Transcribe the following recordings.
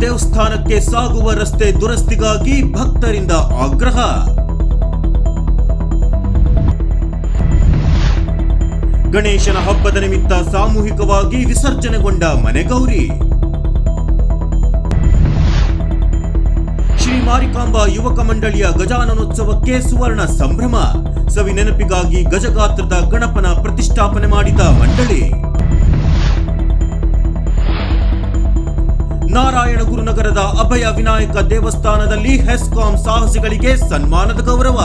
ದೇವಸ್ಥಾನಕ್ಕೆ ಸಾಗುವ ರಸ್ತೆ ದುರಸ್ತಿಗಾಗಿ ಭಕ್ತರಿಂದ ಆಗ್ರಹ. ಗಣೇಶನ ಹಬ್ಬದ ನಿಮಿತ್ತ ಸಾಮೂಹಿಕವಾಗಿ ವಿಸರ್ಜನೆಗೊಂಡ ಮನೆಗೌರಿ. ಶ್ರೀ ಮಾರಿಕಾಂಬ ಯುವಕ ಮಂಡಳಿಯ ಗಜಾನನೋತ್ಸವಕ್ಕೆ ಸುವರ್ಣ ಸಂಭ್ರಮ. ಸವಿ ನೆನಪಿಗಾಗಿ ಗಜಗಾತ್ರದ ಗಣಪನ ಪ್ರತಿಷ್ಠಾಪನೆ ಮಾಡಿದ ಮಂಡಳಿ. ನಾರಾಯಣಗುರು ನಗರದ ಅಭಯ ವಿನಾಯಕ ದೇವಸ್ಥಾನದಲ್ಲಿ ಹೆಸ್ಕಾಂ ಸಾಹಸಿಗಳಿಗೆ ಸನ್ಮಾನದ ಗೌರವ.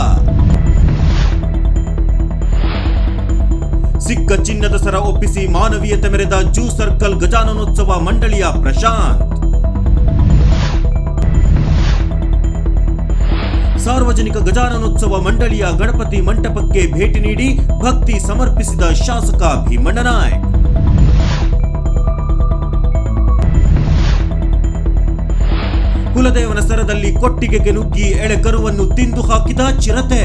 ಸಿಕ್ಕ ಚಿನ್ನದ ಸರ ಒಪ್ಪಿಸಿ ಮಾನವೀಯತೆ ಮೆರೆದ ಜೂ ಸರ್ಕಲ್ ಗಜಾನನೋತ್ಸವ ಮಂಡಳಿಯ ಪ್ರಶಾಂತ್. ಸಾರ್ವಜನಿಕ ಗಜಾನನೋತ್ಸವ ಮಂಡಳಿಯ ಗಣಪತಿ ಮಂಟಪಕ್ಕೆ ಭೇಟಿ ನೀಡಿ ಭಕ್ತಿ ಸಮರ್ಪಿಸಿದ ಶಾಸಕ ಭೀಮಣ್ಣ ನಾಯ್ಕ್. ಕುಲದೇವನ ಸರದಲ್ಲಿ ಕೊಟ್ಟಿಗೆಗೆ ನುಗ್ಗಿ ಎಳೆಕರುವನ್ನು ತಿಂದು ಹಾಕಿದ ಚಿರತೆ.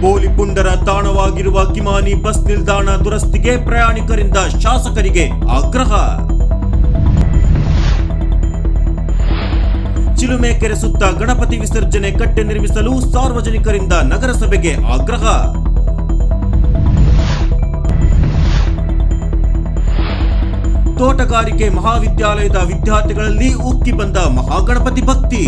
ಪೋಲಿ ಪುಂಡರ ತಾಣವಾಗಿರುವ ಕಿಮಾನಿ ಬಸ್ ನಿಲ್ದಾಣ ದುರಸ್ತಿಗೆ ಪ್ರಯಾಣಿಕರಿಂದ ಶಾಸಕರಿಗೆ ಆಗ್ರಹ. ಚಿಲುಮೆಕೆರೆ ಸುತ್ತ ಗಣಪತಿ ವಿಸರ್ಜನೆ ಕಟ್ಟೆ ನಿರ್ಮಿಸಲು ಸಾರ್ವಜನಿಕರಿಂದ ನಗರಸಭೆಗೆ ಆಗ್ರಹ. ತೋಟಗಾರಿಕೆ ಮಹಾವಿದ್ಯಾಲಯದ ವಿದ್ಯಾರ್ಥಿಗಳಲ್ಲಿ ಉಕ್ಕಿ ಬಂದ ಮಹಾಗಣಪತಿ ಭಕ್ತಿ.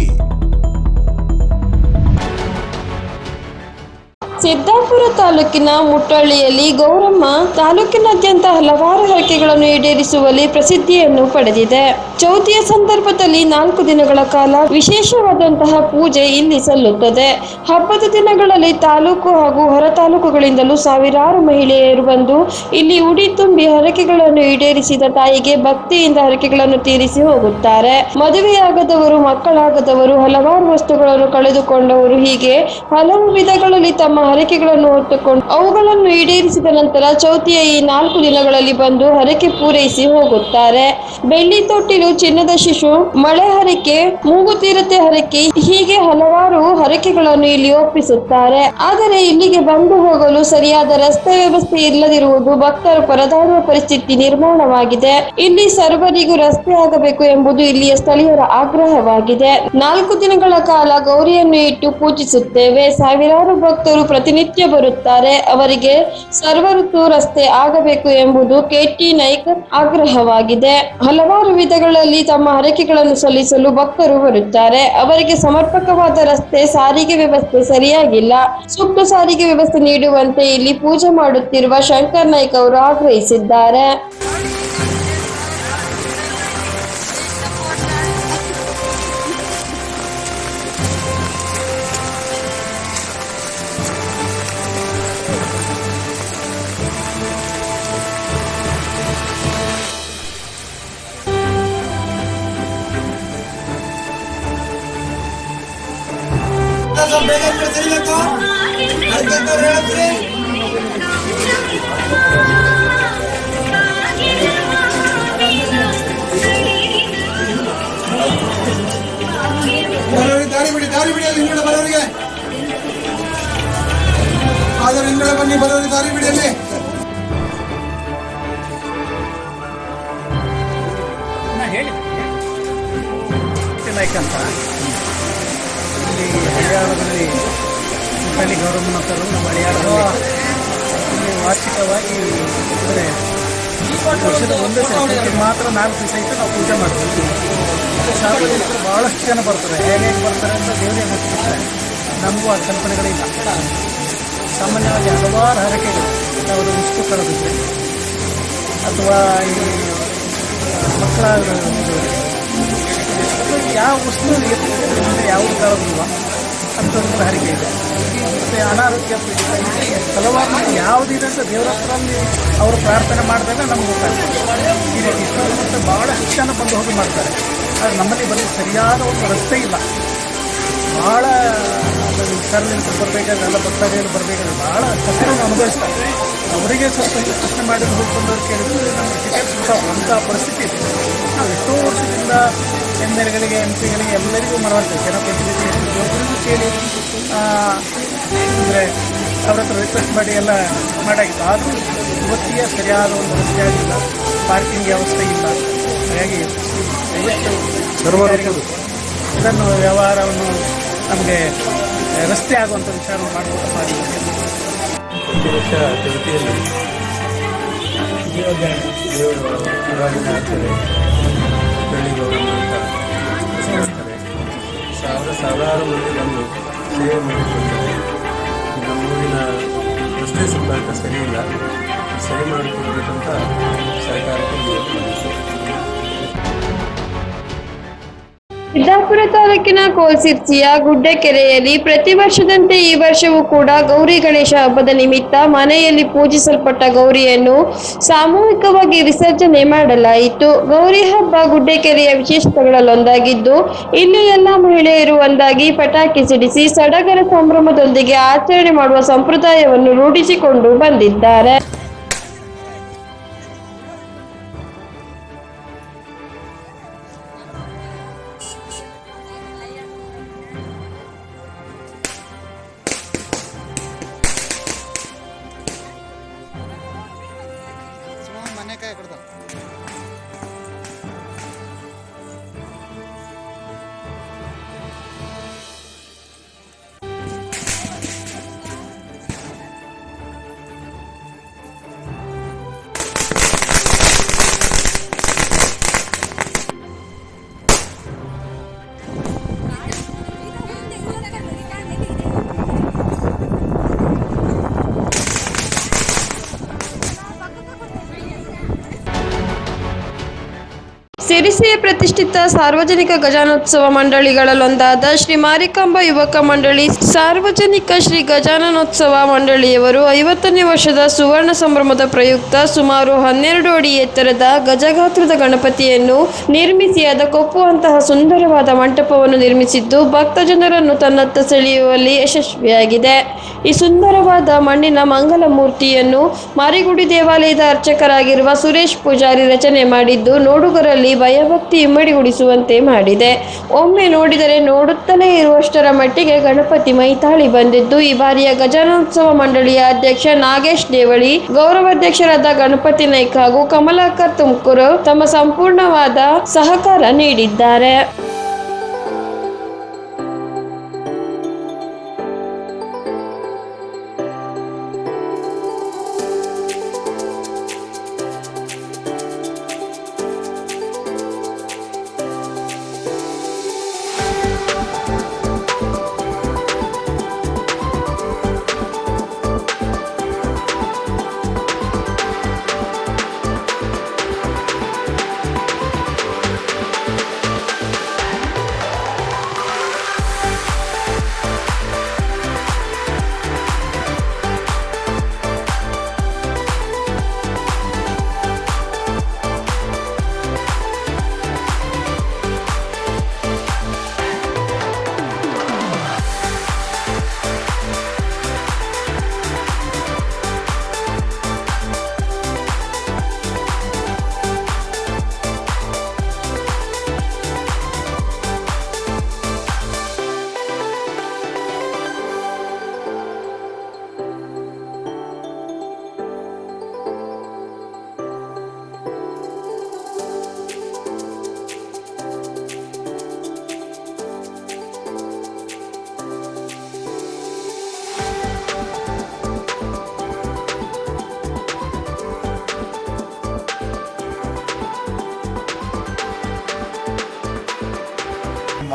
ಸಿದ್ದಾಪುರ ತಾಲೂಕಿನ ಮುಟ್ಟಳ್ಳಿಯಲ್ಲಿ ಗೌರಮ್ಮ ತಾಲೂಕಿನಾದ್ಯಂತ ಹಲವಾರು ಹರಕೆಗಳನ್ನು ಈಡೇರಿಸುವಲ್ಲಿ ಪ್ರಸಿದ್ಧಿಯನ್ನು ಪಡೆದಿದೆ. ಚೌತಿಯ ಸಂದರ್ಭದಲ್ಲಿ ನಾಲ್ಕು ದಿನಗಳ ಕಾಲ ವಿಶೇಷವಾದಂತಹ ಪೂಜೆ ಇಲ್ಲಿ ಸಲ್ಲುತ್ತದೆ. ಹಬ್ಬದ ದಿನಗಳಲ್ಲಿ ತಾಲೂಕು ಹಾಗೂ ಹೊರ ತಾಲೂಕುಗಳಿಂದಲೂ ಸಾವಿರಾರು ಮಹಿಳೆಯರು ಬಂದು ಇಲ್ಲಿ ಉಡಿ ತುಂಬಿ ಹರಕೆಗಳನ್ನು ಈಡೇರಿಸಿದ ತಾಯಿಗೆ ಭಕ್ತಿಯಿಂದ ಹರಕೆಗಳನ್ನು ತೀರಿಸಿ ಹೋಗುತ್ತಾರೆ. ಮದುವೆಯಾಗದವರು, ಮಕ್ಕಳಾಗದವರು ಹಲವಾರು ವಸ್ತುಗಳನ್ನು ಕಳೆದುಕೊಂಡವರು ಹೀಗೆ ಹಲವು ವಿಧಗಳಲ್ಲಿ ತಮ್ಮ ಹರಕೆಗಳನ್ನು ಹೊತ್ತುಕೊಂಡು ಅವುಗಳನ್ನು ಈಡೇರಿಸಿದ ನಂತರ ಚೌತಿಯ ಈ ನಾಲ್ಕು ದಿನಗಳಲ್ಲಿ ಬಂದು ಹರಕೆ ಪೂರೈಸಿ ಹೋಗುತ್ತಾರೆ. ಬೆಳ್ಳಿ ತೊಟ್ಟಿಲು ಚಿನ್ನದ ಶಿಶು, ಮಳೆ ಹರಕೆ ಮೂಗುತೀರತೆ ಹರಕೆ ಹೀಗೆ ಹಲವಾರು ಹರಕೆಗಳನ್ನು ಇಲ್ಲಿ ಒಪ್ಪಿಸುತ್ತಾರೆ. ಆದರೆ ಇಲ್ಲಿಗೆ ಬಂದು ಹೋಗಲು ಸರಿಯಾದ ರಸ್ತೆ ವ್ಯವಸ್ಥೆ ಇಲ್ಲದಿರುವುದು ಭಕ್ತರು ಪರದಾಡುವ ಪರಿಸ್ಥಿತಿ ನಿರ್ಮಾಣವಾಗಿದೆ. ಇಲ್ಲಿ ಸರ್ವರಿಗೂ ರಸ್ತೆ ಆಗಬೇಕು ಎಂಬುದು ಇಲ್ಲಿಯ ಸ್ಥಳೀಯರ ಆಗ್ರಹವಾಗಿದೆ. ನಾಲ್ಕು ದಿನಗಳ ಕಾಲ ಗೌರಿಯನ್ನು ಇಟ್ಟು ಪೂಜಿಸುತ್ತೇವೆ. ಸಾವಿರಾರು ಭಕ್ತರು ಪ್ರತಿನಿತ್ಯ ಬರುತ್ತಾರೆ. ಅವರಿಗೆ ಸರ್ವ ಋತು ರಸ್ತೆ ಆಗಬೇಕು ಎಂಬುದು ಕೆಟಿ ನಾಯ್ಕ್ ಆಗ್ರಹವಾಗಿದೆ. ಹಲವಾರು ವಿಧಗಳಲ್ಲಿ ತಮ್ಮ ಹರಕೆಗಳನ್ನು ಸಲ್ಲಿಸಲು ಭಕ್ತರು ಬರುತ್ತಾರೆ. ಅವರಿಗೆ ಸಮರ್ಪಕವಾದ ರಸ್ತೆ, ಸಾರಿಗೆ ವ್ಯವಸ್ಥೆ ಸರಿಯಾಗಿಲ್ಲ. ಸೂಕ್ತ ಸಾರಿಗೆ ವ್ಯವಸ್ಥೆ ನೀಡುವಂತೆ ಇಲ್ಲಿ ಪೂಜೆ ಮಾಡುತ್ತಿರುವ ಶಂಕರ್ ನಾಯ್ಕ್ ಅವರು ಆಗ್ರಹಿಸಿದ್ದಾರೆ. ಬನ್ನಿ ಬರೋರಿಗೆ ದಾರಿ ಬಿಡಿ ಅಲ್ಲಿ. ಹೇಳಿ. ಲೈಕ್ ಅಂತ ಇಲ್ಲಿ ಹರಿಯಾಣದಲ್ಲಿ ಹುಬ್ಬಳ್ಳಿ ಗೌರಮ್ಮನವರು ನಮ್ಮ ಹರಿಯಾಣದಲ್ಲಿ ವಾರ್ಷಿಕವಾಗಿ ಅಂದರೆ ವರ್ಷದ ಒಂದೇ ಸಂಖ್ಯೆ ಮಾತ್ರ ನಾಲ್ಕು ಇಟ್ಟು ನಾವು ಪೂಜೆ ಮಾಡ್ತೀವಿ. ಸಾರ್ವಜನಿಕರು ಭಾಳಷ್ಟು ಜನ ಬರ್ತಾರೆ. ಹೇಗೆ ಬರ್ತಾರೆ ಅಂತ ದೇವರೇ ನಮಗೂ ಆ ಕಲ್ಪನೆಗಳಿಲ್ಲ ಸಾಮಾನ್ಯವಾಗಿ ಹಲವಾರು ಹರಕೆಗಳು ಅವರು ವಸ್ತು ಕಳೆದಿದೆ ಅಥವಾ ಈ ಮಕ್ಕಳ ಯಾವ ವಸ್ತು ಇರ್ತದೆ ಯಾವುದು ಕಾಲದಿಲ್ವ ಅಂತಂದ್ರೆ ಹರಿಕೆ ಇದೆ. ಮತ್ತು ಅನಾರೋಗ್ಯ ಹಲವಾರು ಯಾವುದಿದೆ ಅಂತ ದೇವರ ಹತ್ರದಲ್ಲಿ ಅವರು ಪ್ರಾರ್ಥನೆ ಮಾಡಿದಾಗ ನಮ್ಗೆ ಗೊತ್ತಾಗ್ತದೆ. ಈ ರೀತಿ ಮತ್ತು ಭಾಳಷ್ಟು ಜನ ಬಂದು ಹೋಗಿ ಮಾಡ್ತಾರೆ. ಆದರೆ ನಮ್ಮಲ್ಲಿ ಬರೀ ಸರಿಯಾದ ಒಂದು ರಸ್ತೆ ಇಲ್ಲ. ಭಾಳ ಸರ್ಲಿಂದ ಬರಬೇಕಾದ್ರೆ ಎಲ್ಲ ಭಕ್ತಾದಿಗಳು ಬರಬೇಕಾದ್ರೆ ಭಾಳ ಕಷ್ಟವನ್ನು ಅನುಭವಿಸ್ತಾರೆ ಅವರಿಗೆ ಸ್ವಲ್ಪ ಪ್ರಶ್ನೆ ಮಾಡಿ ಹೋಗ್ಕೊಂಡವ್ರು ಕೇಳಿದ್ರೆ ನಮಗೆ ಟಿಕೆಟ್ ಸಿಗ್ತಾವೆ ಅಂಥ ಪರಿಸ್ಥಿತಿ ಇದೆ. ನಾವು ಎಷ್ಟೋ ವರ್ಷದಿಂದ ಎಂ ಎಲ್ಗಳಿಗೆ ಎಂ ಪಿಗಳಿಗೆ ಎಲ್ಲರಿಗೂ ಮನವರ್ತೇವೆ ಜನಪ್ರತಿನಿಧಿಗಳು ಕೇಳಿ ಅಂದರೆ ಅವ್ರ ಹತ್ರ ರಿಕ್ವೆಸ್ಟ್ ಮಾಡಿ ಎಲ್ಲ ಮಾಡಾಗಿತ್ತು. ಆದರೂ ಇವತ್ತಿಗೆ ಸರಿಯಾದ ಒಂದು ರಸ್ತೆ ಆಗಿಲ್ಲ. ಪಾರ್ಕಿಂಗ್ ವ್ಯವಸ್ಥೆ ಇಲ್ಲ. ಹಾಗಾಗಿ ದಯವಿಟ್ಟು ಇದನ್ನು ವ್ಯವಹಾರವನ್ನು ನಮಗೆ ರಸ್ತೆ ಆಗುವಂಥ ವಿಚಾರ ಮಾಡಬೇಕು ಮಾಡಿ ಆಗ್ತದೆ ಬೆಳಿಗ್ಗೆ ಅಂತ ಸಾವಿರ ಸಾವಿರಾರು ಮಂದಿ ಬಂದು ಸೇವೆ ನಮ್ಮೂರಿನ ರಸ್ತೆ ಸಂಪರ್ಕ ಸರಿ ಇಲ್ಲ ಸರಿ ಮಾಡಿಕೊಡ್ಬೇಕಂತ ಸರ್ಕಾರಕ್ಕೆ ಸಿದ್ದಾಪುರ ತಾಲೂಕಿನ ಕೋಲ್ಸಿರ್ಸಿಯ ಗುಡ್ಡಕೆರೆಯಲ್ಲಿ ಪ್ರತಿ ವರ್ಷದಂತೆ ಈ ವರ್ಷವೂ ಕೂಡ ಗೌರಿ ಗಣೇಶ ಹಬ್ಬದ ನಿಮಿತ್ತ ಮನೆಯಲ್ಲಿ ಪೂಜಿಸಲ್ಪಟ್ಟ ಗೌರಿಯನ್ನು ಸಾಮೂಹಿಕವಾಗಿ ವಿಸರ್ಜನೆ ಮಾಡಲಾಯಿತು. ಗೌರಿ ಹಬ್ಬ ಗುಡ್ಡಕೆರೆಯ ವಿಶೇಷತೆಗಳಲ್ಲೊಂದಾಗಿದ್ದು ಇಲ್ಲಿ ಎಲ್ಲ ಮಹಿಳೆಯರು ಒಂದಾಗಿ ಪಟಾಕಿ ಸಿಡಿಸಿ ಸಡಗರ ಸಂಭ್ರಮದೊಂದಿಗೆ ಆಚರಣೆ ಮಾಡುವ ಸಂಪ್ರದಾಯವನ್ನು ರೂಢಿಸಿಕೊಂಡು ಬಂದಿದ್ದಾರೆ. ಸಿರಿಸಿಯ ಪ್ರತಿಷ್ಠಿತ ಸಾರ್ವಜನಿಕ ಗಜಾನೋತ್ಸವ ಮಂಡಳಿಗಳಲ್ಲೊಂದಾದ ಶ್ರೀ ಮಾರಿಕಾಂಬ ಯುವಕ ಮಂಡಳಿ, ಸಾರ್ವಜನಿಕ ಶ್ರೀ ಗಜಾನನೋತ್ಸವ ಮಂಡಳಿಯವರು ಐವತ್ತನೇ ವರ್ಷದ ಸುವರ್ಣ ಸಂಭ್ರಮದ ಪ್ರಯುಕ್ತ ಸುಮಾರು ಹನ್ನೆರಡು ಅಡಿ ಎತ್ತರದ ಗಜಗಾತ್ರದ ಗಣಪತಿಯನ್ನು ನಿರ್ಮಿಸಿ ಅದಕ್ಕೊಪ್ಪುವಂತಹ ಸುಂದರವಾದ ಮಂಟಪವನ್ನು ನಿರ್ಮಿಸಿದ್ದು ಭಕ್ತ ಜನರನ್ನು ತನ್ನತ್ತ ಸೆಳೆಯುವಲ್ಲಿ ಯಶಸ್ವಿಯಾಗಿದೆ. ಈ ಸುಂದರವಾದ ಮಣ್ಣಿನ ಮಂಗಲ ಮೂರ್ತಿಯನ್ನು ಮಾರಿಗುಡಿ ದೇವಾಲಯದ ಅರ್ಚಕರಾಗಿರುವ ಸುರೇಶ್ ಪೂಜಾರಿ ರಚನೆ ಮಾಡಿದ್ದು ನೋಡುಗರಲ್ಲಿ ಭಯಭಕ್ತಿ ಇಮ್ಮಡಿಗೊಳಿಸುವಂತೆ ಮಾಡಿದೆ. ಒಮ್ಮೆ ನೋಡಿದರೆ ನೋಡುತ್ತಲೇ ಇರುವಷ್ಟರ ಮಟ್ಟಿಗೆ ಗಣಪತಿ ಮೈತಾಳಿ ಬಂದಿದ್ದು, ಈ ಬಾರಿಯ ಗಜಾನೋತ್ಸವ ಮಂಡಳಿಯ ಅಧ್ಯಕ್ಷ ನಾಗೇಶ್ ದೇವಳಿ, ಗೌರವಾಧ್ಯಕ್ಷರಾದ ಗಣಪತಿ ನಾಯ್ಕ ಹಾಗೂ ಕಮಲಾಕರ್ ತುಮಕೂರು ತಮ್ಮ ಸಂಪೂರ್ಣವಾದ ಸಹಕಾರ ನೀಡಿದ್ದಾರೆ.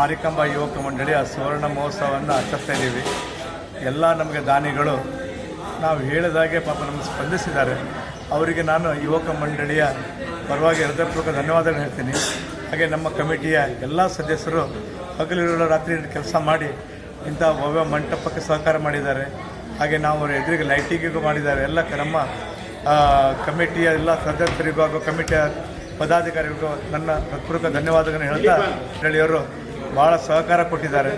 ಮಾರಿಕಾಂಬ ಯುವಕ ಮಂಡಳಿಯ ಸುವರ್ಣ ಮಹೋತ್ಸವವನ್ನು ಆಚರಿಸ್ತಾ ಇದ್ದೀವಿ. ಎಲ್ಲ ನಮಗೆ ದಾನಿಗಳು ನಾವು ಹೇಳಿದಾಗೆ ಪಾಪ ನಮಗೆ ಸ್ಪಂದಿಸಿದ್ದಾರೆ. ಅವರಿಗೆ ನಾನು ಯುವಕ ಮಂಡಳಿಯ ಪರವಾಗಿ ಹೃದಯಪೂರ್ವಕ ಧನ್ಯವಾದಗಳು ಹೇಳ್ತೀನಿ. ಹಾಗೆ ನಮ್ಮ ಕಮಿಟಿಯ ಎಲ್ಲ ಸದಸ್ಯರು ಹಗಲಿರುವ ರಾತ್ರಿ ಕೆಲಸ ಮಾಡಿ ಇಂಥ ಭವ್ಯ ಮಂಟಪಕ್ಕೆ ಸಹಕಾರ ಮಾಡಿದ್ದಾರೆ. ಹಾಗೆ ನಾವು ಅವರ ಎದುರಿಗೆ ಲೈಟಿಂಗಿಗೂ ಮಾಡಿದ್ದಾರೆ. ಎಲ್ಲ ನಮ್ಮ ಆ, ಕಮಿಟಿಯ ಎಲ್ಲ ಸದಸ್ಯರಿಗೂ ಹಾಗೂ ಕಮಿಟಿಯ ಪದಾಧಿಕಾರಿಗಳಿಗೂ ನನ್ನ ಹೃತ್ಪೂರ್ವಕ ಧನ್ಯವಾದಗಳನ್ನು ಹೇಳ್ತಾ ಮಂಡಳಿಯವರು ಭಾಳ ಸಹಕಾರ ಕೊಟ್ಟಿದ್ದಾರೆ.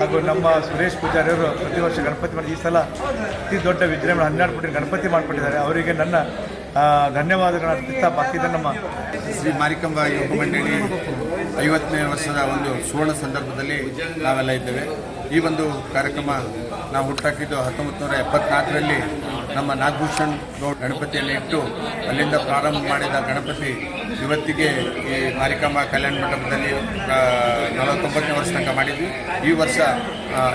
ಹಾಗೂ ನಮ್ಮ ಸುರೇಶ್ ಪೂಜಾರಿಯವರು ಪ್ರತಿ ವರ್ಷ ಗಣಪತಿ ಮಾಡಿ ಈ ಸಲ ಅತಿ ದೊಡ್ಡ ವಿಜೃಂಭಣೆ ಹನ್ನೆರಡು ಕೋಟಿ ಗಣಪತಿ ಮಾಡಿಕೊಟ್ಟಿದ್ದಾರೆ. ಅವರಿಗೆ ನನ್ನ ಧನ್ಯವಾದಗಳನ್ನು ಅರ್ಪಿಸ್ತಾ ಬಾಕಿದ ನಮ್ಮ ಶ್ರೀ ಮಾರಿಕಂಬ ಯೋಗ ಮಂಡಳಿ ಐವತ್ತನೇ ವರ್ಷದ ಒಂದು ಸುವರ್ಣ ಸಂದರ್ಭದಲ್ಲಿ ನಾವೆಲ್ಲ ಇದ್ದೇವೆ. ಈ ಒಂದು ಕಾರ್ಯಕ್ರಮ ನಾವು ಹುಟ್ಟಾಕಿದ್ದು ಹತ್ತೊಂಬತ್ತು ನೂರ ಎಪ್ಪತ್ನಾಲ್ಕರಲ್ಲಿ ನಮ್ಮ ನಾಗಭೂಷಣ್ ಗೌಡ್ ಗಣಪತಿಯನ್ನು ಇಟ್ಟು ಅಲ್ಲಿಂದ ಪ್ರಾರಂಭ ಮಾಡಿದ ಗಣಪತಿ ಇವತ್ತಿಗೆ ಈ ಮಾರಿಕಮ್ಮ ಕಲ್ಯಾಣ ಮಂಟಪದಲ್ಲಿ ನಲವತ್ತೊಂಬತ್ತನೇ ವರ್ಷ ತನಕ ಮಾಡಿದ್ವಿ. ಈ ವರ್ಷ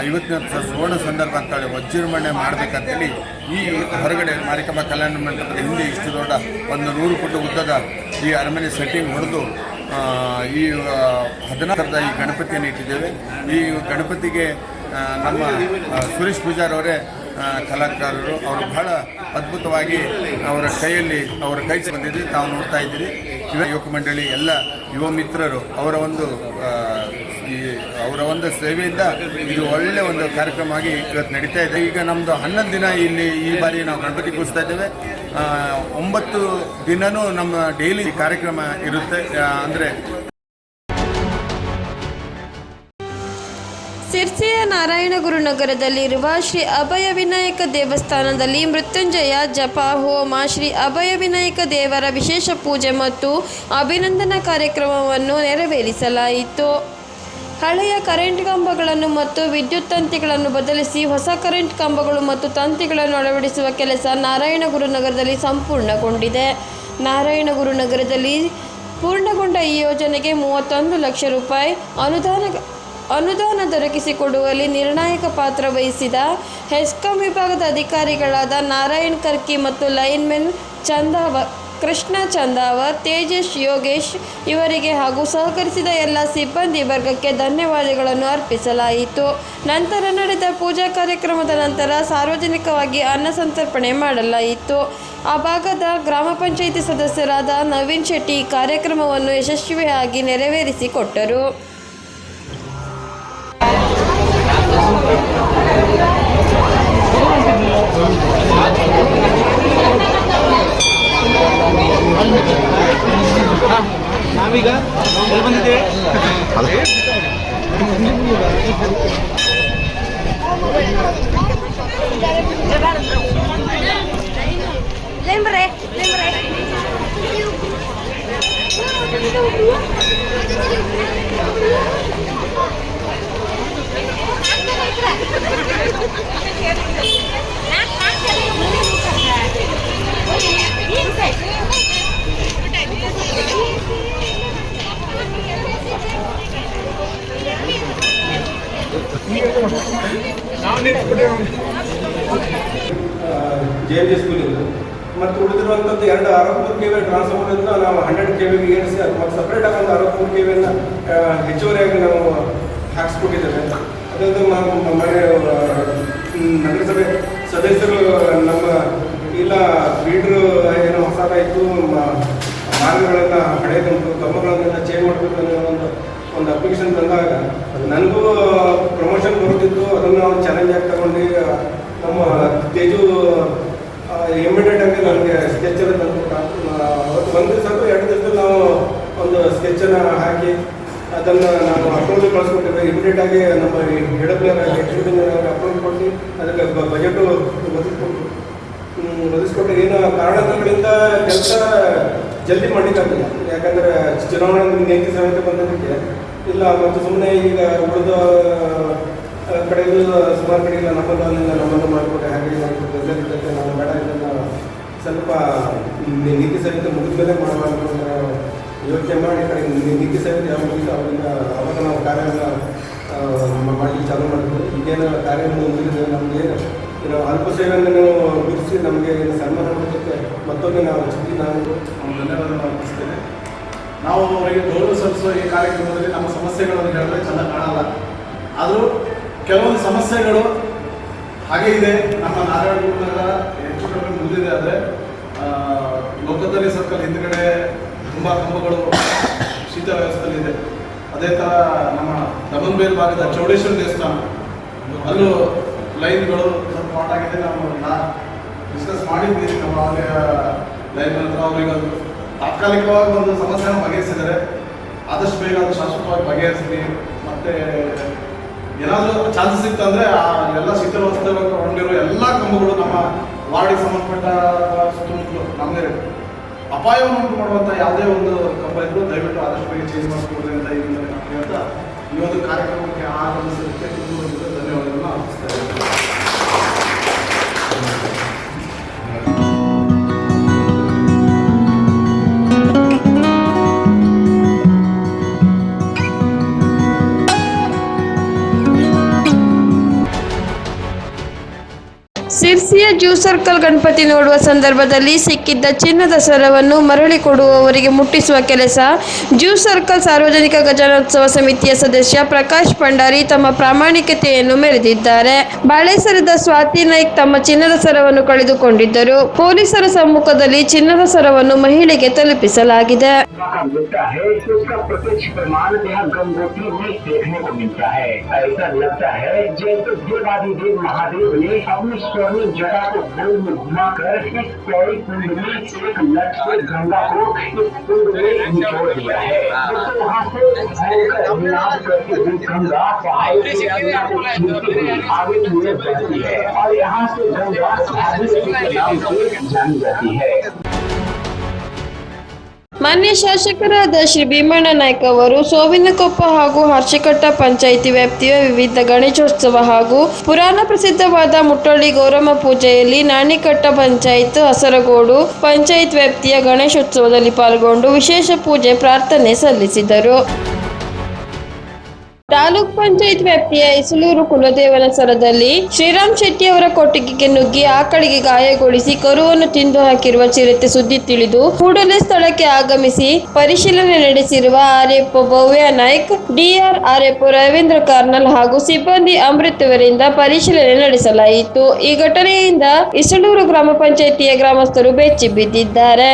ಐವತ್ತನೇ ವರ್ಷ ಸುವರ್ಣ ಸಂದರ್ಭ ಅಂತೇಳಿ ವಜ್ರಮಣೆ ಮಾಡಬೇಕಂತೇಳಿ ಈ ಹೊರಗಡೆ ಮಾರಿಕಾಂಬ ಕಲ್ಯಾಣ ಮಂಟಪದ ಹಿಂದೆ ಇಷ್ಟು ದೊಡ್ಡ ಒಂದು ನೂರು ಫುಟ್ ಉದ್ದದ ಈ ಅರಮನೆ ಸೆಟ್ಟಿಂಗ್ ಹೊಡೆದು ಈ ಹದಿನಾಲ್ಕರದ ಈ ಗಣಪತಿಯನ್ನು ಇಟ್ಟಿದ್ದೇವೆ. ಈ ಗಣಪತಿಗೆ ನಮ್ಮ ಸುರೇಶ್ ಪೂಜಾರ್ ಅವರೇ ಆ, ಕಲಾಕಾರರು ಅವರು ಬಹಳ ಅದ್ಭುತವಾಗಿ ಅವರ ಕೈಯಲ್ಲಿ ಅವರ ಕೈ ಬಂದಿದೆ. ತಾವು ನೋಡ್ತಾ ಇದ್ದೀರಿ. ಯುವ ಯುವಕ ಮಂಡಳಿ ಎಲ್ಲ ಯುವ ಮಿತ್ರರು ಅವರ ಒಂದು ಈ, ಅವರ ಒಂದು ಸೇವೆಯಿಂದ ಇದು ಒಳ್ಳೆ ಒಂದು ಕಾರ್ಯಕ್ರಮ ಆಗಿ ಇವತ್ತು ನಡೀತಾ ಇದೆ. ಈಗ ನಮ್ಮದು ಹನ್ನೊಂದು ದಿನ ಇಲ್ಲಿ ಈ ಬಾರಿ ನಾವು ಗಣಪತಿ ಕೂರಿಸ್ತಾ ಇದ್ದೇವೆ. ಒಂಬತ್ತು ದಿನನೂ ನಮ್ಮ ಡೈಲಿ ಕಾರ್ಯಕ್ರಮ ಇರುತ್ತೆ. ಅಂದರೆ ನಾರಾಯಣಗುರು ನಗರದಲ್ಲಿರುವ ಶ್ರೀ ಅಭಯ ವಿನಾಯಕ ದೇವಸ್ಥಾನದಲ್ಲಿ ಮೃತ್ಯುಂಜಯ ಜಪ, ಹೋಮ, ಶ್ರೀ ಅಭಯ ವಿನಾಯಕ ದೇವರ ವಿಶೇಷ ಪೂಜೆ ಮತ್ತು ಅಭಿನಂದನಾ ಕಾರ್ಯಕ್ರಮವನ್ನು ನೆರವೇರಿಸಲಾಯಿತು. ಹಳೆಯ ಕರೆಂಟ್ ಕಂಬಗಳನ್ನು ಮತ್ತು ವಿದ್ಯುತ್ ತಂತಿಗಳನ್ನು ಬದಲಿಸಿ ಹೊಸ ಕರೆಂಟ್ ಕಂಬಗಳು ಮತ್ತು ತಂತಿಗಳನ್ನು ಅಳವಡಿಸುವ ಕೆಲಸ ನಾರಾಯಣಗುರು ನಗರದಲ್ಲಿ ಸಂಪೂರ್ಣಗೊಂಡಿದೆ. ನಾರಾಯಣಗುರು ನಗರದಲ್ಲಿ ಪೂರ್ಣಗೊಂಡ ಈ ಯೋಜನೆಗೆ ಮೂವತ್ತೊಂದು ಲಕ್ಷ ರೂಪಾಯಿ ಅನುದಾನ ಅನುದಾನ ದೊರಕಿಸಿಕೊಡುವಲ್ಲಿ ನಿರ್ಣಾಯಕ ಪಾತ್ರ ವಹಿಸಿದ ಹೆಸ್ಕಾಂ ವಿಭಾಗದ ಅಧಿಕಾರಿಗಳಾದ ನಾರಾಯಣ್ ಕರ್ಕಿ ಮತ್ತು ಲೈನ್ಮೆನ್ ಚಂದಾವ, ಕೃಷ್ಣ ಚಂದಾವರ್, ತೇಜಸ್ ಯೋಗೇಶ್ ಇವರಿಗೆ ಹಾಗೂ ಸಹಕರಿಸಿದ ಎಲ್ಲ ಸಿಬ್ಬಂದಿ ವರ್ಗಕ್ಕೆ ಧನ್ಯವಾದಗಳನ್ನು ಅರ್ಪಿಸಲಾಯಿತು. ನಂತರ ನಡೆದ ಪೂಜಾ ಕಾರ್ಯಕ್ರಮದ ನಂತರ ಸಾರ್ವಜನಿಕವಾಗಿ ಅನ್ನ ಸಂತರ್ಪಣೆ ಮಾಡಲಾಯಿತು. ಆ ಭಾಗದ ಗ್ರಾಮ ಪಂಚಾಯಿತಿ ಸದಸ್ಯರಾದ ನವೀನ್ ಶೆಟ್ಟಿ ಕಾರ್ಯಕ್ರಮವನ್ನು ಯಶಸ್ವಿಯಾಗಿ ನೆರವೇರಿಸಿಕೊಟ್ಟರು. ನಾವೀಗ ಎಲ್ಲಿ ಬಂದಿದ್ದೇವೆ ಜೆ ಎಂ ಜಿ ಸ್ಕೂಲಿಂದ ಮತ್ತು ಉಳಿದಿರುವಂಥದ್ದು ಎರಡು ಅರವತ್ಮೂರು ಕೆ ವಿ ಟ್ರಾನ್ಸ್ಫಾರ್ಮರ್ದಿಂದ ನಾವು ಹಂಡ್ರೆಡ್ ಕೆ ವಿಗೆ ಏರಿಸಿ ಮತ್ತು ಸಪ್ರೇಟಾಗಿ ಒಂದು ಅರವತ್ಮೂರು ಕೆ ವಿಯನ್ನು ಹೆಚ್ಚುವರಿಯಾಗಿ ನಾವು ಹಾಕ್ಸ್ಕೊಟ್ಟಿದ್ದೇವೆ ಕೊಟ್ಟಿದ್ದಾರೆ ಮ- ನಾವು ಮನೆ ಆ, ನಗರಸಭೆ ಸದಸ್ಯರು ನಮ್ಮ ಇಲ್ಲ ಫೀಡ್ರು ಏನೋ ಹೊಸದಾಯಿತು ಮಾರ್ಗಗಳನ್ನು ಹಳೆಯದುಂಟು ಕಂಬಗಳನ್ನೆಲ್ಲ ಚೇಂಜ್ ಮಾಡಬೇಕು ಅನ್ನೋ ಒಂದು ಒಂದು ಅಪ್ಲಿಕೇಶನ್ ತಂದಾಗ ನನಗೂ ಪ್ರಮೋಷನ್ ಬರುತ್ತಿತ್ತು. ಅದನ್ನು ನಾವು ಚಾಲೆಂಜ್ ಆಗಿ ತಗೊಂಡು ನಮ್ಮ ತೇಜು ಇಮಿಡಿಯೇಟ್ ಆಗಿ ನನಗೆ ಸ್ಕೆಚನ್ನು ತಂದುಕೊಟ್ಟ. ಒಂದು ದಿವಸ ಎರಡು ದಿವಸದಲ್ಲಿ ನಾವು ಒಂದು ಸ್ಕೆಚನ್ನು ಹಾಕಿ ಅದನ್ನು ನಾವು ಅಕೌಂಟ್ ಕಳಿಸ್ಕೊಟ್ಟಿದ್ದೆ ಇಮಿಡಿಯೇಟ್ ಆಗಿ ನಮ್ಮ ಹೆಡಪ್ಲೇರ್ ಎಕ್ಸಿಕ್ಯೂಟಿವ್ ಅಕೌಂಟ್ ಕೊಟ್ಟು ಅದಕ್ಕೆ ಬಜೆಟು ಒದಗಿಸ್ಕೊಟ್ಟು ಒದಗಿಸ್ಕೊಟ್ಟು ಏನು ಕಾರಣಗಳಿಂದ ಕೆಲಸ ಜಲ್ದಿ ಮಾಡಲಿಕ್ಕಾಗಿಲ್ಲ ಯಾಕಂದರೆ ಚುನಾವಣೆ ನೀತಿ ಸಮಿತಿ ಬಂದಿದ್ದಕ್ಕೆ. ಇಲ್ಲ, ಮತ್ತು ಸುಮ್ಮನೆ ಈಗ ಉಳಿದ ಕಡೆಗೂ ಸುಮಾರು ಕಡೆ ಇಲ್ಲ ನಮ್ಮದು ನಮ್ಮನ್ನು ಮಾಡಿಕೊಟ್ಟೆ ಹಾಗೆ ಮಾಡಿಕೊಟ್ಟೆ ನಾನು ಬೇಡ ಇದನ್ನು ಸ್ವಲ್ಪ ನೀತಿ ಸಮಿತಿ ಮುಗಿದ ಮೇಲೆ ಮಾಡಬಾರ್ದು ಯೋಚನೆ ಮಾಡಿ ಕಡೆ ನಿ- ನೀತಿ ಸಮಿತಿ ಮುಗಿತು ಅವರಿಂದ ಅವಾಗ ನಾವು ಕಾರ್ಯವನ್ನು ಮಾಡಿ ಚಾಲು ಮಾಡಿದ್ವಿ ಈಗೇನು ಕಾರ್ಯವನ್ನು ಮುಗಿದ ನಮಗೆ ಏನು ಅಲ್ಪ ಸೇವೆಯನ್ನು ಗುರುತಿಸಿ ನಮಗೆ ಸನ್ಮಾನ ಮಾಡೋದಕ್ಕೆ ಮತ್ತೊಮ್ಮೆ ನಾವು ಚಿತ್ತಿ ನಾನು ಧನ್ಯವಾದ ಅರ್ಪಿಸ್ತೇನೆ. ನಾವು ಅವರಿಗೆ ಗೌರವ ಸಲ್ಲಿಸುವ ಈ ಕಾರ್ಯಕ್ರಮದಲ್ಲಿ ನಮ್ಮ ಸಮಸ್ಯೆಗಳನ್ನು ಹೇಳಿದ್ರೆ ಚೆಂದ ಕಾಣಲ್ಲ. ಆದರೂ ಕೆಲವೊಂದು ಸಮಸ್ಯೆಗಳು ಹಾಗೆ ಇದೆ. ನಮ್ಮ ನಾರಾಯಣಗುರು ನಗರ ಹೆಚ್ಚು ಕಡಿಮೆ ಮುಂದಿದೆ ಆದರೆ ಲೋಕದಲ್ಲಿ ಸರ್ಕಲ್ ಹಿಂದ್ಗಡೆ ತುಂಬ ಕಂಬಗಳು ಶೀತ ವ್ಯವಸ್ಥೆಯಲ್ಲಿದೆ ಅದೇ ಥರ ನಮ್ಮ ದಮನ್ಬೇಲ್ ಭಾಗದ ಚೌಡೇಶ್ವರ ದೇವಸ್ಥಾನ. ಅಲ್ಲೂ ಲೈನ್ಗಳು ಸ್ವಲ್ಪ ಪಾಟ್ ಆಗಿದೆ. ನಾವು ನಾ ಡಿಸ್ಕಸ್ ಮಾಡಿದ್ದೀವಿ ನಮ್ಮ ಅವರಿಗೆ ಲೈನ್ ಹತ್ರ ಅವರಿಗೆ ತಾತ್ಕಾಲಿಕವಾಗಿ ಒಂದು ಸಮಸ್ಯೆನ ಬಗೆಹರಿಸಿದ್ದಾರೆ. ಆದಷ್ಟು ಬೇಗ ಅದು ಶಾಶ್ವತವಾಗಿ ಬಗೆಹರಿಸಿ ಮತ್ತೆ ಏನಾದರೂ ಚಾನ್ಸಸ್ ಇತ್ತು ಅಂದರೆ ಆ ಎಲ್ಲ ಶಿಥಿಲವಸ್ಥೆ ಹೊಂದಿರೋ ಎಲ್ಲ ಕಂಬಗಳು ನಮ್ಮ ವಾರ್ಡಿಗೆ ಸಂಬಂಧಪಟ್ಟ ಸುತ್ತಮುತ್ತಲು ನಮ್ಮದೇ ಅಪಾಯವನ್ನು ಉಂಟು ಮಾಡುವಂಥ ಯಾವುದೇ ಒಂದು ಕಂಪನಿಗಳು ದಯವಿಟ್ಟು ಆದಷ್ಟು ಬೇಗ ಚೇಂಜ್ ಮಾಡಿಕೊಡ್ರಿ ಅಂತ ಈ ಹೇಳ್ತಾ, ಈ ಒಂದು ಕಾರ್ಯಕ್ರಮಕ್ಕೆ ಆಗಮಿಸೋದಕ್ಕೆ ಸಿರ್ಸಿಯ ಜ್ಯೂ ಸರ್ಕಲ್ ಗಣಪತಿ ನೋಡುವ ಸಂದರ್ಭದಲ್ಲಿ ಸಿಕ್ಕಿದ್ದ ಚಿನ್ನದ ಸರವನ್ನು ಮರಳಿ ಕೊಡುವವರಿಗೆ ಮುಟ್ಟಿಸುವ ಕೆಲಸ ಜ್ಯೂ ಸರ್ಕಲ್ ಸಾರ್ವಜನಿಕ ಗಜಾನೋತ್ಸವ ಸಮಿತಿಯ ಸದಸ್ಯ ಪ್ರಕಾಶ್ ಭಂಡಾರಿ ತಮ್ಮ ಪ್ರಾಮಾಣಿಕತೆಯನ್ನು ಮೆರೆದಿದ್ದಾರೆ ಬಾಳೇಸರದ ಸ್ವಾತಿ ನಾಯ್ಕ್ ತಮ್ಮ ಚಿನ್ನದ ಸರವನ್ನು ಕಳೆದುಕೊಂಡಿದ್ದರು ಪೊಲೀಸರ ಸಮ್ಮುಖದಲ್ಲಿ ಚಿನ್ನದ ಸರವನ್ನು ಮಹಿಳೆಗೆ ತಲುಪಿಸಲಾಗಿದೆ का मिलता है तो उसका प्रत्यक्ष प्रमाण यहाँ गंगोत्री में देखने को मिलता है ऐसा लगता है जैसे देवादिदेव महादेव ने अपनी स्वर्णिम जटा को गोल में घुमाकर इस तय कुंड में एक लट से गंगा को इस कुंड में निचोड़ दिया है। वहाँ से भयंकर विनाश करती हुई गंगा पहाड़ से हुए आगे की ओर बहती है और यहाँ से गंगा भागीरथी के नाम से जानी जाती है। ಮಾನ್ಯ ಶಾಸಕರಾದ ಶ್ರೀ ಭೀಮಣ್ಣ ನಾಯ್ಕ ಅವರು, ಸೋವಿನಕೊಪ್ಪ ಹಾಗೂ ಹರ್ಷಕಟ್ಟ ಪಂಚಾಯಿತಿ ವ್ಯಾಪ್ತಿಯ ವಿವಿಧ ಗಣೇಶೋತ್ಸವ ಹಾಗೂ ಪುರಾಣ ಪ್ರಸಿದ್ಧವಾದ ಮುಟ್ಟಳ್ಳಿ ಗೌರಮ್ಮ ಪೂಜೆಯಲ್ಲಿ ನಾಣಿಕಟ್ಟ ಪಂಚಾಯತ್ ಹಸರಗೋಡು ಪಂಚಾಯತ್ ವ್ಯಾಪ್ತಿಯ ಗಣೇಶೋತ್ಸವದಲ್ಲಿ ಪಾಲ್ಗೊಂಡು ವಿಶೇಷ ಪೂಜೆ, ಪ್ರಾರ್ಥನೆ ಸಲ್ಲಿಸಿದರು. ತಾಲೂಕ್ ಪಂಚಾಯತ್ ವ್ಯಾಪ್ತಿಯ ಇಸಲೂರು ಕುಲದೇವನ ಸರದಲ್ಲಿ ಶ್ರೀರಾಮ್ ಶೆಟ್ಟಿ ಅವರ ಕೊಟ್ಟಿಗೆಗೆ ನುಗ್ಗಿ ಆಕಳಿಗೆ ಗಾಯಗೊಳಿಸಿ ಕರುವನ್ನು ತಿಂದು ಹಾಕಿರುವ ಚಿರತೆ ಸುದ್ದಿ ತಿಳಿದು ಕೂಡಲೇ ಸ್ಥಳಕ್ಕೆ ಆಗಮಿಸಿ ಪರಿಶೀಲನೆ ನಡೆಸಿರುವ R F Bhavya Naik D R R F Ravindra Karnal ಹಾಗೂ ಸಿಬ್ಬಂದಿ ಅಮೃತ್ ಅವರಿಂದ ಪರಿಶೀಲನೆ ನಡೆಸಲಾಯಿತು. ಈ ಘಟನೆಯಿಂದ ಇಸಲೂರು ಗ್ರಾಮ ಪಂಚಾಯತಿಯ ಗ್ರಾಮಸ್ಥರು ಬೆಚ್ಚಿ ಬಿದ್ದಿದ್ದಾರೆ.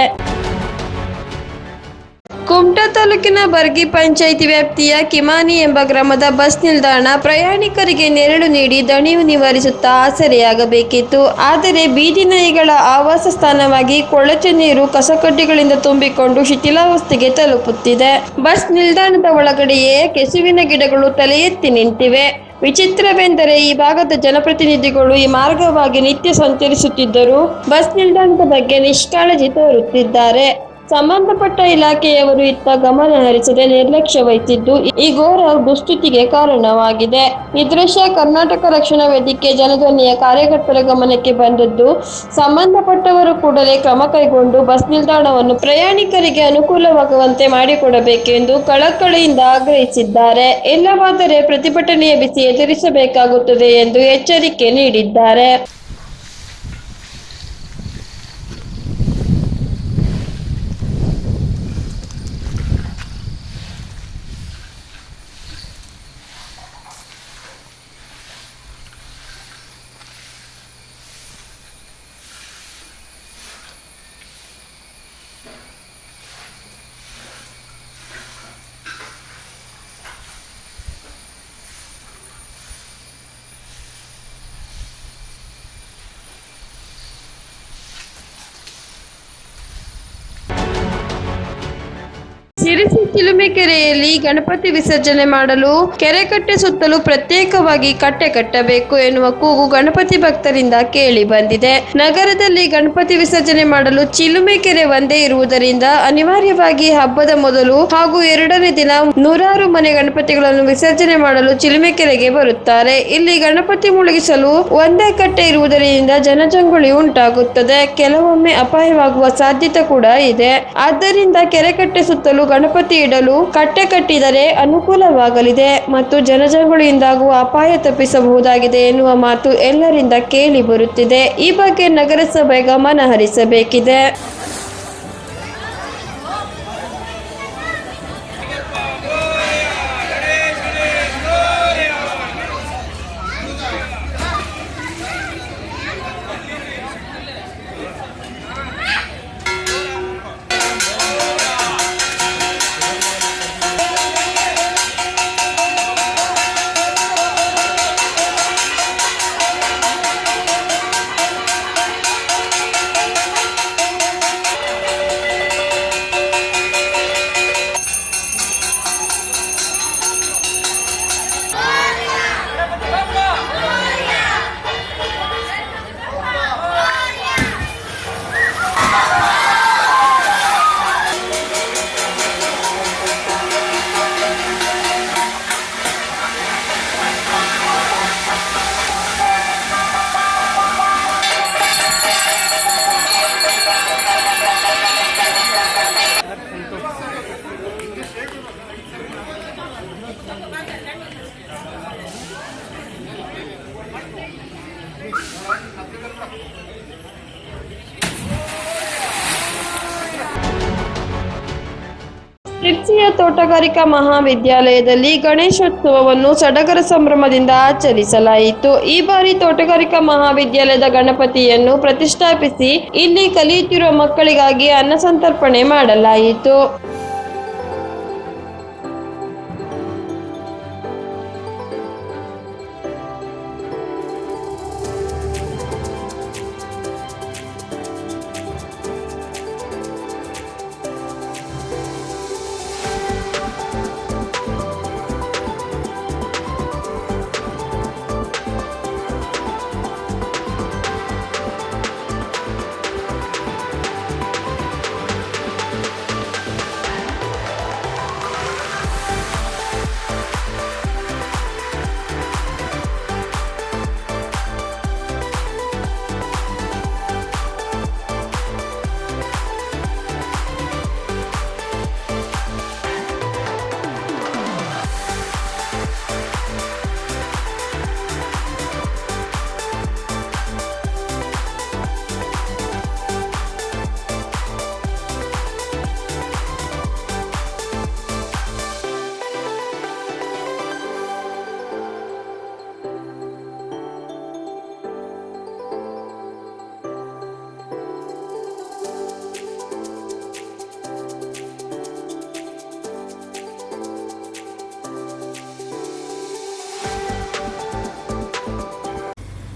ಕುಮಟಾ ತಾಲೂಕಿನ ಬರ್ಗಿ ಪಂಚಾಯಿತಿ ವ್ಯಾಪ್ತಿಯ ಕಿಮಾನಿ ಎಂಬ ಗ್ರಾಮದ ಬಸ್ ನಿಲ್ದಾಣ ಪ್ರಯಾಣಿಕರಿಗೆ ನೆರಳು ನೀಡಿ ದಣಿವು ನಿವಾರಿಸುತ್ತಾ ಆಸರೆಯಾಗಬೇಕಿತ್ತು. ಆದರೆ ಬೀದಿ ನಾಯಿಗಳ ಆವಾಸ ಸ್ಥಾನವಾಗಿ ಕೊಳಚೆ ನೀರು ಕಸಕಡ್ಡಿಗಳಿಂದ ತುಂಬಿಕೊಂಡು ಶಿಥಿಲಾವಸ್ಥೆಗೆ ತಲುಪುತ್ತಿದೆ. ಬಸ್ ನಿಲ್ದಾಣದ ಒಳಗಡೆಯೇ ಕೆಸುವಿನ ಗಿಡಗಳು ತಲೆ ನಿಂತಿವೆ. ವಿಚಿತ್ರವೆಂದರೆ ಈ ಭಾಗದ ಜನಪ್ರತಿನಿಧಿಗಳು ಈ ಮಾರ್ಗವಾಗಿ ನಿತ್ಯ ಸಂಚರಿಸುತ್ತಿದ್ದರೂ ಬಸ್ ನಿಲ್ದಾಣದ ಬಗ್ಗೆ ನಿಷ್ಕಾಳಜಿ ತೋರುತ್ತಿದ್ದಾರೆ. ಸಂಬಂಧಪಟ್ಟ ಇಲಾಖೆಯವರು ಇತ್ತ ಗಮನ ಹರಿಸದೆ ನಿರ್ಲಕ್ಷ್ಯ ವಹಿಸಿದ್ದು ಈ ಘೋರ ದುಸ್ಥಿತಿಗೆ ಕಾರಣವಾಗಿದೆ. ಈ ಕರ್ನಾಟಕ ರಕ್ಷಣಾ ವೇದಿಕೆ ಜನಧ್ವನಿಯ ಕಾರ್ಯಕರ್ತರ ಗಮನಕ್ಕೆ ಬಂದದ್ದು. ಸಂಬಂಧಪಟ್ಟವರು ಕೂಡಲೇ ಕ್ರಮ ಕೈಗೊಂಡು ಬಸ್ ನಿಲ್ದಾಣವನ್ನು ಪ್ರಯಾಣಿಕರಿಗೆ ಅನುಕೂಲವಾಗುವಂತೆ ಮಾಡಿಕೊಡಬೇಕೆಂದು ಕಳಕಳಿಯಿಂದ ಆಗ್ರಹಿಸಿದ್ದಾರೆ. ಇಲ್ಲವಾದರೆ ಪ್ರತಿಭಟನೆಯ ಬಿಸಿ ಎದುರಿಸಬೇಕಾಗುತ್ತದೆ ಎಂದು ಎಚ್ಚರಿಕೆ ನೀಡಿದ್ದಾರೆ. ಸಿರಿಸಿ ಚಿಲುಮೆಕೆರೆಯಲ್ಲಿ ಗಣಪತಿ ವಿಸರ್ಜನೆ ಮಾಡಲು ಕೆರೆಕಟ್ಟೆ ಸುತ್ತಲೂ ಪ್ರತ್ಯೇಕವಾಗಿ ಕಟ್ಟೆ ಕಟ್ಟಬೇಕು ಎನ್ನುವ ಕೂಗು ಗಣಪತಿ ಭಕ್ತರಿಂದ ಕೇಳಿ ಬಂದಿದೆ. ನಗರದಲ್ಲಿ ಗಣಪತಿ ವಿಸರ್ಜನೆ ಮಾಡಲು ಚಿಲುಮೆಕೆರೆ ಒಂದೇ ಇರುವುದರಿಂದ ಅನಿವಾರ್ಯವಾಗಿ ಹಬ್ಬದ ಮೊದಲು ಹಾಗೂ ಎರಡನೇ ದಿನ ನೂರಾರು ಮನೆ ಗಣಪತಿಗಳನ್ನು ವಿಸರ್ಜನೆ ಮಾಡಲು ಚಿಲುಮೆಕೆರೆಗೆ ಬರುತ್ತಾರೆ. ಇಲ್ಲಿ ಗಣಪತಿ ಮುಳುಗಿಸಲು ಒಂದೇ ಕಟ್ಟೆ ಇರುವುದರಿಂದ ಜನಜಂಗುಳಿ ಉಂಟಾಗುತ್ತದೆ. ಕೆಲವೊಮ್ಮೆ ಅಪಾಯವಾಗುವ ಸಾಧ್ಯತೆ ಕೂಡ ಇದೆ. ಆದ್ದರಿಂದ ಕೆರೆಕಟ್ಟೆ ಸುತ್ತಲೂ ಗಣಪತಿ ಇಡಲು ಕಟ್ಟೆ ಕಟ್ಟಿದರೆ ಅನುಕೂಲವಾಗಲಿದೆ ಮತ್ತು ಜನಜಂಗುಳಿಯಿಂದಾಗುವ ಅಪಾಯ ತಪ್ಪಿಸಬಹುದಾಗಿದೆ ಎನ್ನುವ ಮಾತು ಎಲ್ಲರಿಂದ ಕೇಳಿ ಬರುತ್ತಿದೆ. ಈ ಬಗ್ಗೆ ನಗರಸಭೆ ಗಮನ ಹರಿಸಬೇಕಿದೆ ತೋಟಗಾರಿಕಾ ಮಹಾವಿದ್ಯಾಲಯದಲ್ಲಿ ಗಣೇಶೋತ್ಸವವನ್ನು ಸಡಗರ ಸಂಭ್ರಮದಿಂದ ಆಚರಿಸಲಾಯಿತು. ಈ ಬಾರಿ ತೋಟಗಾರಿಕಾ ಮಹಾವಿದ್ಯಾಲಯದ ಗಣಪತಿಯನ್ನು ಪ್ರತಿಷ್ಠಾಪಿಸಿ ಇಲ್ಲಿ ಕಲಿಯುತ್ತಿರುವ ಮಕ್ಕಳಿಗಾಗಿ ಅನ್ನಸಂತರ್ಪಣೆ ಮಾಡಲಾಯಿತು.